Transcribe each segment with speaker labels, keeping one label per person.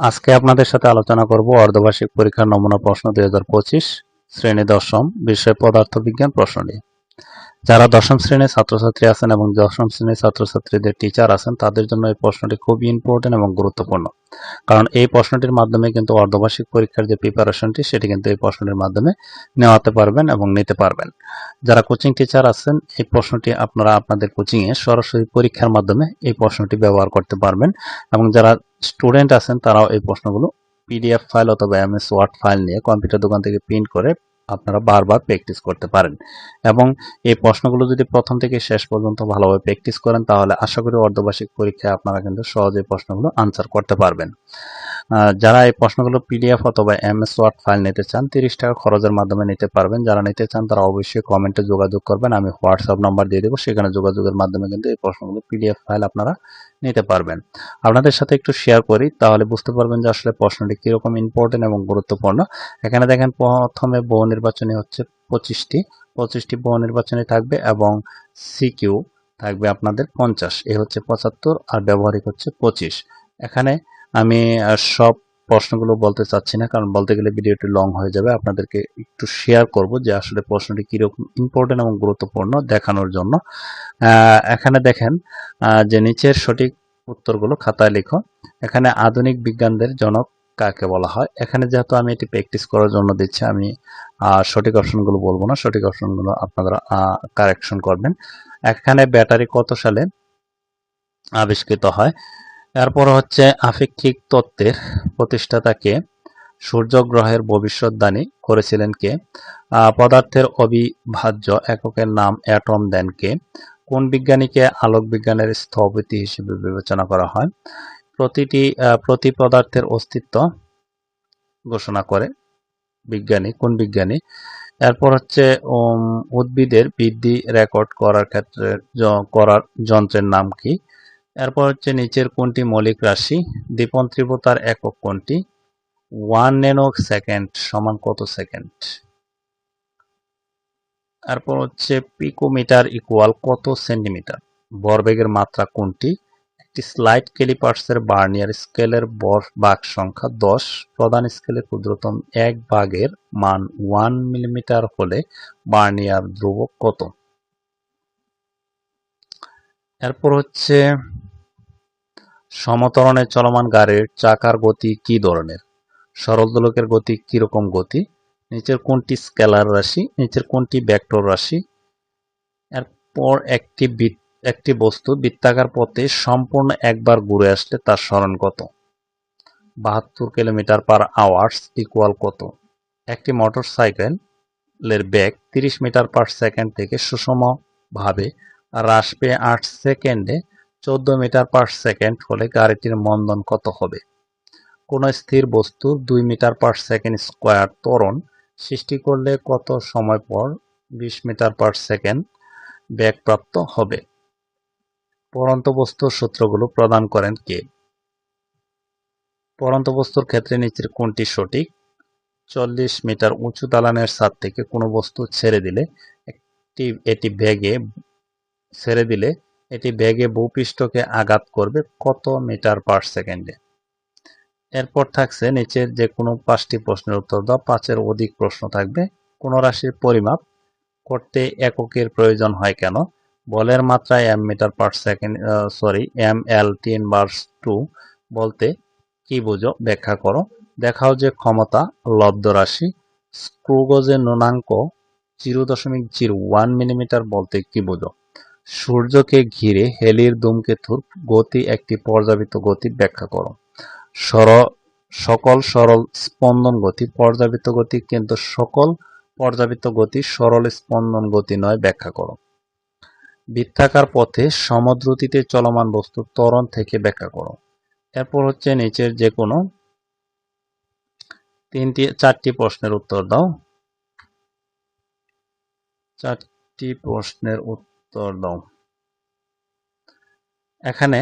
Speaker 1: আজকে আপনাদের সাথে আলোচনা করব অর্ধবার্ষিক পরীক্ষার নমুনা প্রশ্ন দুই হাজার পঁচিশ, শ্রেণি দশম বিষয় পদার্থবিজ্ঞান প্রশ্ন নিয়ে। যারা দশম শ্রেণির ছাত্রছাত্রী আছেন এবং দশম শ্রেণির ছাত্রছাত্রীদের টিচার আছেন, তাদের জন্য এই প্রশ্নটি খুবই ইম্পর্টেন্ট এবং গুরুত্বপূর্ণ। কারণ এই প্রশ্নটির মাধ্যমে কিন্তু অর্ধবার্ষিক পরীক্ষার যে প্রিপারেশনটি সেটি কিন্তু এই প্রশ্নটির মাধ্যমে নেওয়াতে পারবেন এবং নিতে পারবেন। যারা কোচিং টিচার আছেন, এই প্রশ্নটি আপনারা আপনাদের কোচিংয়ে সরাসরি পরীক্ষার মাধ্যমে এই প্রশ্নটি ব্যবহার করতে পারবেন। এবং যারা স্টুডেন্ট আছেন তারাও এই প্রশ্নগুলো পিডিএফ ফাইল অথবা এমএস ওয়ার্ড ফাইল নিয়ে কম্পিউটার দোকান থেকে প্রিন্ট করে আপনারা বারবার প্র্যাকটিস করতে পারেন। এবং এই প্রশ্নগুলো যদি প্রথম থেকে শেষ পর্যন্ত ভালোভাবে প্র্যাকটিস করেন, তাহলে আশা করি অর্ধবার্ষিক পরীক্ষায় আপনারা কিন্তু সহজে প্রশ্নগুলো আনসার করতে পারবেন। যারা এই প্রশ্নগুলো পিডিএফ অথবা এমএস ওয়ার্ড ফাইল নিতে চান, তিরিশ টাকা খরচের মাধ্যমে নিতে পারবেন। যারা নিতে চান, তারা অবশ্যই কমেন্টে যোগাযোগ করবেন। আমি হোয়াটসঅ্যাপ নাম্বার দিয়ে দেবো। সেখানে যোগাযোগের মাধ্যমে কিন্তু এই প্রশ্নগুলো পিডিএফ ফাইল আপনারা নিতে পারবেন। আপনাদের সাথে একটু শেয়ার করি, তাহলে বুঝতে পারবেন যে আসলে প্রশ্নটি কীরকম ইম্পর্টেন্ট এবং গুরুত্বপূর্ণ। এখানে দেখেন, প্রথমে বহু নির্বাচনী হচ্ছে পঁচিশটি। পঁচিশটি বহু নির্বাচনী থাকবে এবং সিকিউ থাকবে আপনাদের পঞ্চাশ। এ হচ্ছে পঁচাত্তর আর ব্যবহারিক হচ্ছে পঁচিশ। এখানে আমি সব প্রশ্নগুলো বলতে চাচ্ছি না, কারণ বলতে গেলে ভিডিওটি লং হয়ে যাবে। আপনাদেরকে একটু শেয়ার করব যে আসলে প্রশ্নটি কীরকম ইম্পর্টেন্ট এবং গুরুত্বপূর্ণ দেখানোর জন্য। এখানে দেখেন যে নিচের সঠিক উত্তরগুলো খাতায় লিখো। এখানে আধুনিক বিজ্ঞানদের জনক কাকে বলা হয়? এখানে যেহেতু আমি এটি প্র্যাকটিস করার জন্য দিচ্ছি, আমি সঠিক অপশনগুলো বলব না। সঠিক অপশনগুলো আপনারা কারেকশন করবেন। এখানে ব্যাটারি কত সালে আবিষ্কৃত হয়? এরপর হচ্ছে আপেক্ষিক তত্ত্বের প্রতিষ্ঠাতাকে সূর্য গ্রহের ভবিষ্যৎবাণী করেছিলেন কে? পদার্থের অবিভাজ্য এককের নাম অ্যাটম দেন কে? কোন বিজ্ঞানীকে আলোক বিজ্ঞানের স্থপতি হিসেবে বিবেচনা করা হয়? প্রতিটি প্রতি পদার্থের অস্তিত্ব ঘোষণা করে বিজ্ঞানী, কোন বিজ্ঞানী? এরপর হচ্ছে উদ্ভিদের বৃদ্ধি রেকর্ড করার ক্ষেত্রে করার যন্ত্রের নাম কি? এরপর হচ্ছে নিচের কোনটি মৌলিক রাশি? দীপন তীব্রতার একক কোনটি? ওয়ান ন্যানো সেকেন্ড সমান কত সেকেন্ড? এরপর হচ্ছে পিকোমিটার ইকুয়াল কত সেন্টিমিটার? ভরবেগের মাত্রা কোনটি? একটি স্লাইড ক্যালিপার্সের বার্নিয়ার স্কেলের বর বাঘ সংখ্যা দশ। প্রধান স্কেলের ক্ষুদ্রতম এক ভাগের মান ওয়ান মিলিমিটার হলে বার্নিয়ার ধ্রুবক কত? এরপর হচ্ছে সমতরণে চলমান গাড়ির চাকার গতি কি ধরনের? সরল দোলকের গতি কীরকম গতি? নিচের কোনটি স্কেলার রাশি? নিচের কোনটি ভেক্টর রাশি? এরপর একটি একটি বস্তু বৃত্তাকার পথে সম্পূর্ণ একবার ঘুরে আসলে তার স্মরণ কত? বাহাত্তর কিলোমিটার পার আওয়ার্স ইকুয়াল কত? একটি মোটর সাইকেলের বেগ তিরিশ মিটার পার সেকেন্ড থেকে সুষমভাবে হ্রাস পেয়ে আট সেকেন্ডে চোদ্দ মিটার পার সেকেন্ড হলে গাড়িটির মন্দন কত হবে? কোন স্থির বস্তুর দুই মিটার পার সেকেন্ড স্কোয়ার ত্বরণ সৃষ্টি করলে কত সময় পর বিশ মিটার পার সেকেন্ড বেগ প্রাপ্ত হবে? পরন্ত বস্তুর সূত্রগুলো প্রদান করেন কে? পরন্ত বস্তুর ক্ষেত্রে নিচের কোনটি সঠিক? চল্লিশ মিটার উঁচু দালানের ছাদ থেকে কোনো বস্তু ছেড়ে দিলে একটি, এটি ব্যাগে ছেড়ে দিলে এটি ব্যাগে ভূপৃষ্ঠকে আঘাত করবে কত মিটার পার সেকেন্ডে। এরপর থাকছে নিচের যে কোনো পাঁচটি প্রশ্নের উত্তর দাও। পাঁচের অধিক প্রশ্ন থাকবে। কোন রাশির পরিমাপ করতে এককের প্রয়োজন হয় কেন? বলের মাত্রায় M metre per second sorry M L ten bars two বলতে কি বুঝো? ব্যাখ্যা করো। দেখাও যে ক্ষমতা লব্ধ রাশি। স্ক্রুগজের নুনাঙ্ক জিরো দশমিক জিরো ওয়ান মিলিমিটার বলতে কি বুঝো? সূর্যকে ঘিরে হেলির ধূমকেতুর গতি একটি পর্যাবৃত্ত গতি ব্যাখ্যা করো। সর, সকল সরল স্পন্দন গতি পর্যাবৃত্ত গতি, কিন্তু সকল পর্যাবৃত্ত গতি সরল স্পন্দন গতি নয় ব্যাখ্যা করো। বৃত্তাকার পথে সমদ্রুতিতে চলমান বস্তুর ত্বরণ থেকে ব্যাখ্যা করো। এরপর হচ্ছে নিচের যে কোনো তিনটি, চারটি প্রশ্নের উত্তর দাও। চারটি প্রশ্নের উত্তর দাও এখানে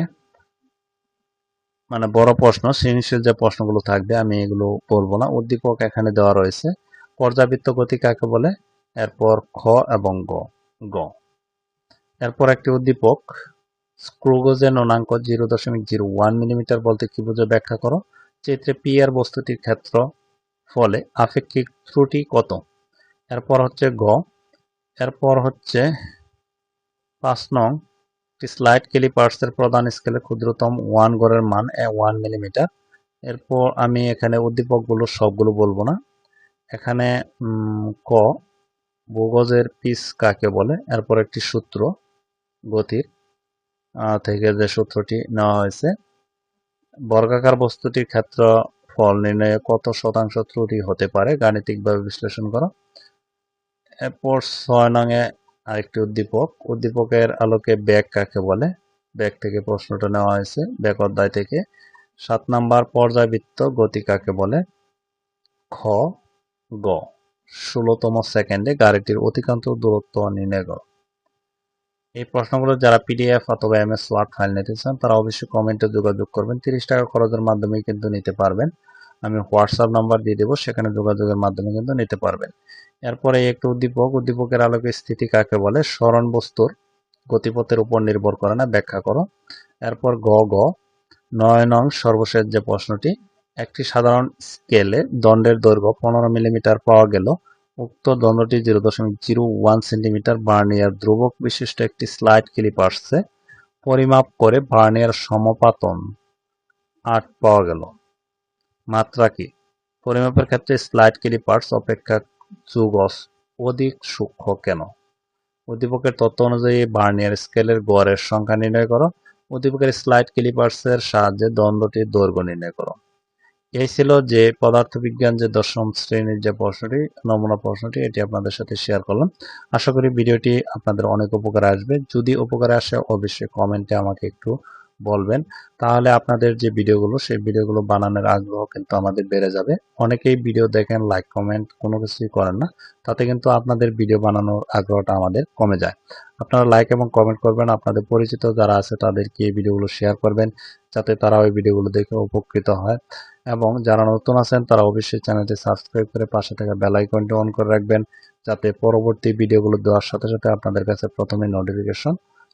Speaker 1: মানে বড় প্রশ্ন, সৃজনশীল যে প্রশ্নগুলো থাকবে, আমি এগুলো বলব না। উদ্দীপক এখানে দেওয়া রয়েছে, পর্যাবৃত্ত গতি কাকে বলে? এরপর খ এবং গ। গ। এরপর একটি উদ্দীপক, স্ক্রুগজের ননাঙ্ক জিরো দশমিক জিরো ওয়ান মিলিমিটার বলতে কি বুঝে ব্যাখ্যা করো? চিত্রে পি এর বস্তুটির ক্ষেত্র ফলে আপেক্ষিক ত্রুটি কত? এরপর হচ্ছে গ। এরপর হচ্ছে পাঁচ নং স্লাইড কেলি ক্যালিপার্সের প্রধান স্কেলে ক্ষুদ্রতম ওয়ান গড়ের মান ওয়ান মিলিমিটার এরপর আমি এখানে উদ্দীপকগুলো সবগুলো বলব না। এখানে ক, ভূগজের পিস কাকে বলে? এরপর একটি সূত্র, গতির থেকে যে সূত্রটি নেওয়া হয়েছে। বর্গাকার বস্তুটির ক্ষেত্র ফল নির্ণয়ে কত শতাংশ ত্রুটি হতে পারে? গাণিতিকভাবে বিশ্লেষণ করা। এরপর ছয় নঙে আরেকটি উদ্দীপক। উদ্দীপকের আলোকে ব্যাগ কাকে বলে? ব্যাগ থেকে প্রশ্নটা নেওয়া হয়েছে। ব্যাগ অধ্যায় থেকে। সাত নাম্বার পর্যায়বৃত্ত গতি কাকে বলে? খ, গ। ষোলোতম সেকেন্ডে গাড়িটির অতিক্রান্ত দূরত্ব নির্ণয় করো। এই প্রশ্নগুলো যারা পিডিএফ অথবা এম এস ওয়ার্ড ফাইল নিতে চান, তারা অবশ্যই কমেন্টে যোগাযোগ করবেন। তিরিশ টাকা খরচের মাধ্যমে কিন্তু নিতে পারবেন। আমি হোয়াটসঅ্যাপ নাম্বার দিয়ে দেবো, সেখানে যোগাযোগের মাধ্যমে কিন্তু নিতে পারবেন। এরপরে একটু উদ্দীপক, উদ্দীপকের আলোকে স্থিতি কাকে বলে? স্মরণ বস্তুর গতিপথের উপর নির্ভর করে না, ব্যাখ্যা করো। এরপর গ গ, নয় নং সর্বশেষ যে প্রশ্নটি, একটি সাধারণ স্কেলে দণ্ডের দৈর্ঘ্য পনেরো মিলিমিটার পাওয়া গেল। উক্ত দণ্ডটি জিরো দশমিক জিরো ওয়ান সেন্টিমিটার বার্নিয়ার ধ্রুবক বিশিষ্ট একটি স্লাইড ক্লিপার্সে পরিমাপ করে বার্নিয়ার সমপাতন আট পাওয়া গেল। মাত্রা কি? পরিমাপের ক্ষেত্রে স্লাইড ক্লিপার্স অপেক্ষা যুগস অধিক সূক্ষ্ম কেন? উদ্দীপকের তথ্য অনুযায়ী ভার্নিয়ার স্কেলের গড়ের সংখ্যা নির্ণয় করো। উদ্দীপকের স্লাইড ক্লিপার্সের সাহায্যে দণ্ডটির দৈর্ঘ্য নির্ণয় করো। এই ছিল যে পদার্থবিজ্ঞান যে দশম শ্রেণির যে প্রশ্নটি, নমুনা প্রশ্নটি, এটি আপনাদের সাথে শেয়ার করলাম। আশা করি ভিডিওটি আপনাদের অনেক উপকারে আসবে। যদি উপকারে আসে, অবশ্যই কমেন্টে আমাকে একটু বলবেন, তাহলে আপনাদের যে ভিডিওগুলো, সেই ভিডিওগুলো বানানোর আগ্রহ কিন্তু আমাদের বেড়ে যাবে। অনেকেই ভিডিও দেখেন লাইক কমেন্ট কোনো কিছুই করেন না, তাতে কিন্তু আপনাদের ভিডিও বানানোর আগ্রহটা আমাদের কমে যায়। আপনারা লাইক এবং কমেন্ট করবেন, আপনাদের পরিচিত যারা আছে তাদেরকে এই ভিডিওগুলো শেয়ার করবেন, যাতে তারা ওই ভিডিওগুলো দেখে উপকৃত হয়। এবং যারা নতুন আছেন, তারা অবশ্যই চ্যানেলটি সাবস্ক্রাইব করে পাশে থাকা বেল আইকনটি অন করে রাখবেন, যাতে পরবর্তী ভিডিওগুলো দেওয়ার সাথে সাথে আপনাদের কাছে প্রথমে নোটিফিকেশন